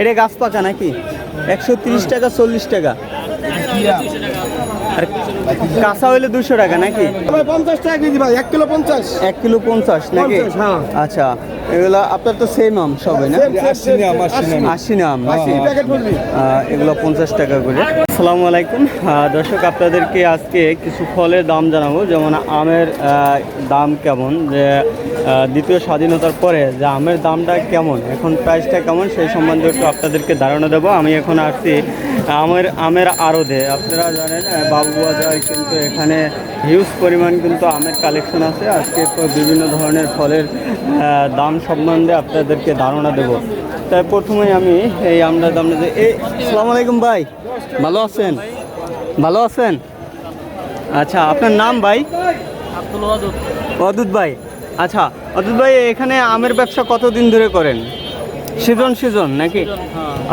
এটা গাছ পাকা নাকি? একশো তিরিশ টাকা চল্লিশ টাকা। আর কাঁচা হইলে দুশো টাকা নাকি? পঞ্চাশ টাকা কেজি ভাই এক কিলো পঞ্চাশ। এক কিলো পঞ্চাশ নাকি? হ্যাঁ। আচ্ছা। এগুলো আপনার তো সেম আম সবাই না? আশি আহ, এগুলো পঞ্চাশ টাকা করে। আসসালামু আলাইকুম। দর্শক আপনাদেরকে আজকে কিছু ফলের দাম জানাব। যেমন আমের দাম কেমন? যে দ্বিতীয় স্বাধীনতার পরে যে আমের দামটা কেমন? এখন প্রাইসটা কেমন? সেই সম্বন্ধে একটু আপনাদেরকে ধারণা দেবো। আমি এখন আসছি আমের আমের আড়দে আপনারা জানেন আহ, বাবুবাজার কিন্তু এখানে হিউজ পরিমাণ কিন্তু আমের কালেকশন আছে। আজকে তো বিভিন্ন ধরনের ফলের দাম সম্বন্ধে আপনাদেরকে ধারণা দেবো। তাই প্রথমেই আমি এই আমরা দাম যে এই আসসালামু আলাইকুম ভাই। ভালো আছেন? ভালো আছেন? আচ্ছা আপনার নাম ভাই? অদূত ভাই। আচ্ছা অদূত ভাই এখানে আমের ব্যবসা কতদিন ধরে করেন? সিজন সিজন নাকি?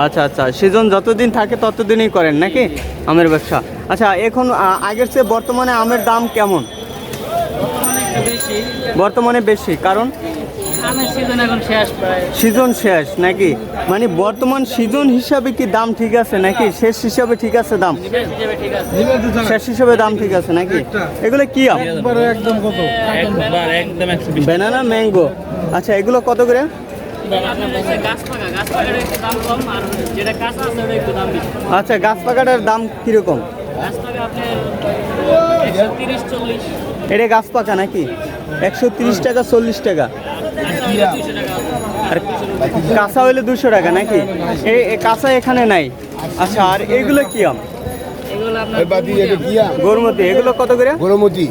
আচ্ছা আচ্ছা সিজন যতদিন থাকে ততদিনই করেন নাকি আমের ব্যবসা? আচ্ছা এখন আগের চেয়ে বর্তমানে আমের দাম কেমন? বর্তমানে বেশি কারণ? সিজন শেষ সিজন শেষ নাকি? মানে বর্তমান সিজন হিসাবে কি দাম ঠিক আছে নাকি? শেষ হিসাবে ঠিক আছে দাম? শেষ হিসেবে ঠিক আছে। শেষ হিসাবে দাম ঠিক আছে নাকি? এগুলো কি আম? একবারে একদম একদম ব্যানানা ম্যাঙ্গো আচ্ছা এগুলো কত করে? আচ্ছা গাছ পাকাটার দাম কীরকম? এটা গাছ পাকা নাকি? একশো তিরিশ টাকা চল্লিশ টাকা। আর কাঁচা হইলে দুশো টাকা নাকি? এই কাঁচা এখানে নাই। আচ্ছা আর এগুলো কি আম? গরমতি। এগুলো কত করে? গরমতি।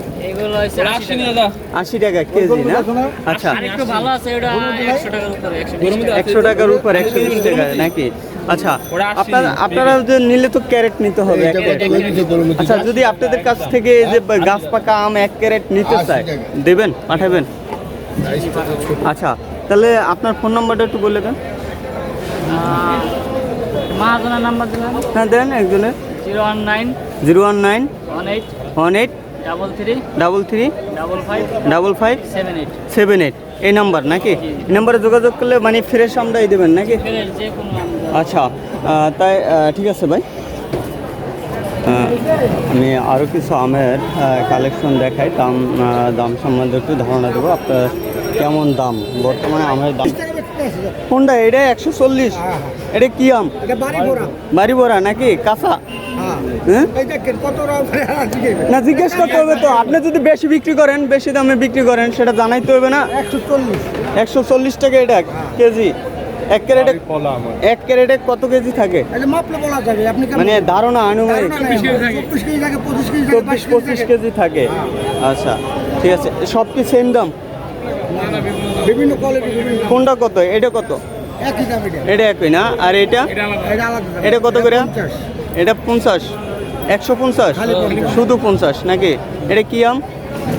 আশি টাকা। কেজি না? আচ্ছা। আর একটু ভালো আছে ওটা একশো টাকার উপরে। একশো টাকার উপর একশো বিশ টাকা নাকি? আচ্ছা আপনারা আপনারা যে নিলে তো ক্যারেট নিতে হবে? আচ্ছা যদি আপনাদের কাছ থেকে এই যে গাছ পাকা আম এক ক্যারেট নিতে চায় দেবেন? পাঠাবেন? আচ্ছা তাহলে আপনার ফোন নাম্বারটা একটু বলে দেন। মহাজনের নাম্বার দিলাম হ্যাঁ দেন একজনের। Zero one nine zero one nine one eight one eight double three double three double five double five seven eight. Seven eight. এই নাম্বার নাকি? এই নাম্বারে যোগাযোগ করলে মানে ফ্রেশ আমরাই দেবেন নাকি? যে কোনো আচ্ছা তাই ঠিক আছে ভাই। আমি আরও কিছু আমের কালেকশন দেখাই দাম দাম সম্বন্ধে একটু ধারণা দেবো। আপনার কেমন দাম? বর্তমানে আমের দাম কোনটা? এটা একশো চল্লিশ। এটা কি আম? এটা বাড়ি বড়া নাকি? কাঁচা? হ্যাঁ। হ্যাঁ? না জিজ্ঞেস করতে হবে তো। আপনি যদি বেশি বিক্রি করেন বেশি দামে বিক্রি করেন সেটা জানাইতে হবে না? একশো চল্লিশ। একশো চল্লিশ টাকা এটা কেজি। এক ক্যারেটে এক ক্যারেটে কত কেজি থাকে? এটা মাপলে বলা যাবে। আপনি কেমন- মানে ধারণা আনুমানিক। চব্বিশ পঁচিশ কেজি থাকে আচ্ছা ঠিক আছে। সব কি সেম দাম? বিভিন্ন কোয়ালিটি কোনটা কত? এটা কত? এটা। এটা একই না? আর এটা? এটা আলাদা। দাম। এটা কত করে? এটা পঞ্চাশ। একশো পঞ্চাশ? শুধু পঞ্চাশ নাকি? এটা কি আম?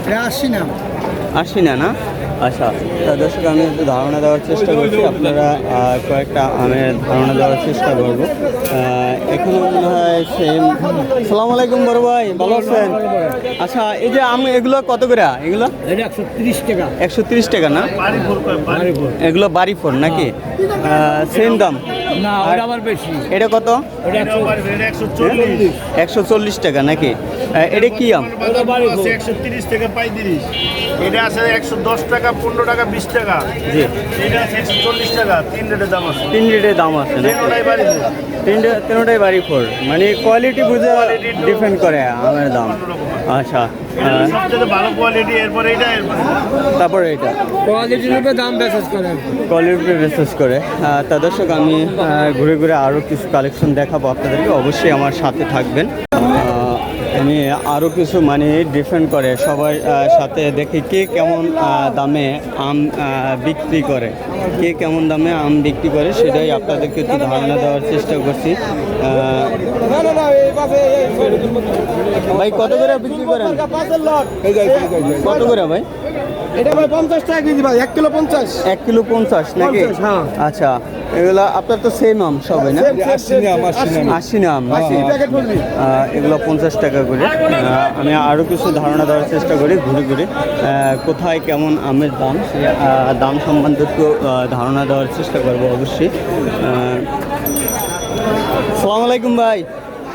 এটা আশি নাম আশি না না? আচ্ছা তা দর্শক আমি একটু ধারণা দেওয়ার চেষ্টা করছি আপনারা কয়েকটা আমের ধারণা দেওয়ার চেষ্টা করব। এখানে মনে হয় সেম সালাম আলাইকুম বড় ভাই ভালো আছেন? আচ্ছা এই যে আম এগুলো কত করে? এগুলো? একশো তিরিশ টাকা। একশো তিরিশ টাকা না? এগুলো বাড়ি ফোর নাকি সেম দাম। না আবার বেশি। এটা কত? একশো চল্লিশ টাকা নাকি? এটা কি আম? বাড়ি। একশো তিরিশ টাকা পঁয়ত্রিশ। এটা আছে একশো দশ টাকা পনেরো টাকা বিশ টাকা। জি। এটা আছে একশো চল্লিশ টাকা তিন রেটের দাম আছে। তিন রেটের দাম আছে তিনটাই তিনটে তিনটাই বাড়ি ফোর মানে কোয়ালিটি বুঝে ডিপেন্ড করে আমের দাম। আচ্ছা আহ, সবচেয়ে ভালো কোয়ালিটি এরপরে এটা তারপরে এটা। কোয়ালিটির উপরে দাম মেসেজ করেন কোয়ালিটি বেসিস করে। তা দর্শক আমি ঘুরে ঘুরে আরও কিছু কালেকশন দেখাবো আপনাদেরকে। অবশ্যই আমার সাথে থাকবেন। আমি আরও কিছু মানে ডিফেন্ড করে সবার সাথে দেখি কে কেমন দামে আম বিক্রি করে। কে কেমন দামে আম বিক্রি করে সেটাই আপনাদেরকে একটু ধারণা দেওয়ার চেষ্টা করছি। ভাই কত করে বিক্রি করেন? কত করে ভাই? এটা ভাই পঞ্চাশ টাকা কেজি ভাই এক কিলো পঞ্চাশ। এক কিলো পঞ্চাশ নাকি? হ্যাঁ। আচ্ছা। এগুলো আপনার তো সেম আম সবাই না? আশি আহ, এগুলো পঞ্চাশ টাকা করে। আমি আরও কিছু ধারণা দেওয়ার চেষ্টা করি ঘুরে ঘুরে। কোথায় কেমন আমের দাম সে দাম সম্বন্ধে একটু ধারণা দেওয়ার চেষ্টা করব অবশ্যই। সালাম আলাইকুম ভাই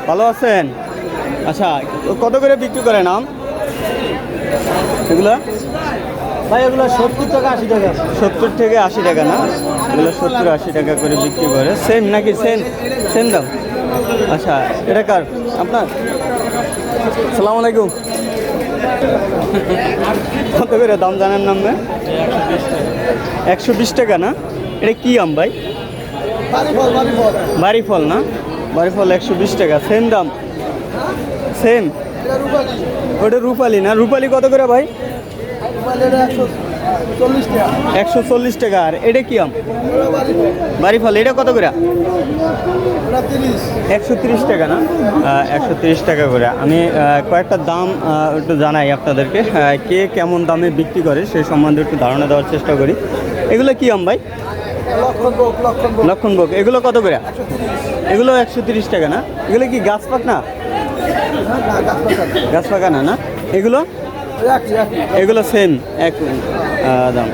ভালো আছেন? আচ্ছা কত করে বিক্রি করেন আম? এগুলো? ভাই এগুলো সত্তর টাকা আশি টাকা। সত্তর থেকে আশি টাকা না? এগুলো সত্তর আশি টাকা করে বিক্রি করে। সেম নাকি সেম সেম দাম? আচ্ছা এটা কার? আপনার? সালাম আলাইকুম। কত করে দাম জানেন নাম ভাই? একশো বিশ টাকা। না? এটা কি আম ভাই? বাড়ি ফল না? বাড়ি ফল একশো বিশ টাকা। সেম দাম? সেম ওটা রূপালি না? রূপালি কত করে ভাই? একশো চল্লিশ টাকা। আর এটা কি আম? বাড়ি ফল। এটা কত করে? একশো তিরিশ টাকা না? একশো তিরিশ টাকা করে। আমি কয়েকটা দাম একটু জানাই আপনাদেরকে। কে কেমন দামে বিক্রি করে সেই সম্বন্ধে একটু ধারণা দেওয়ার চেষ্টা করি। এগুলো কি আম ভাই? লক্ষণভোগ এগুলো কত করে? এগুলো একশো তিরিশ টাকা না? এগুলো কি গাছ পাক না। গাছ পাকা না না? এগুলো? এগুলো সেম এক দাম।